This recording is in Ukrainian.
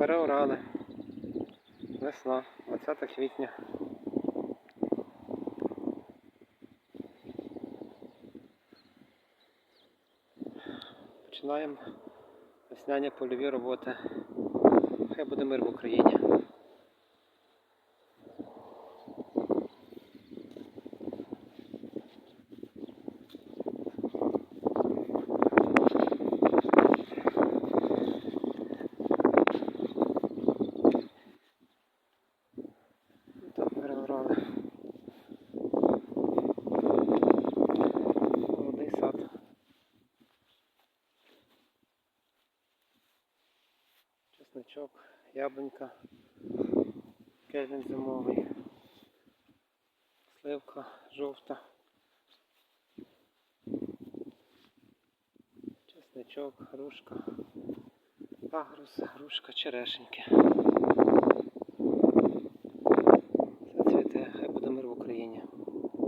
переорали. Весна, 20 квітня. Починаємо весняні польові роботи. Хай буде мир в Україні. Молодий сад. Чесночок, яблунька, кельвін зимовий, сливка жовта, чесночок, грушка, агрус, грушка, черешеньки.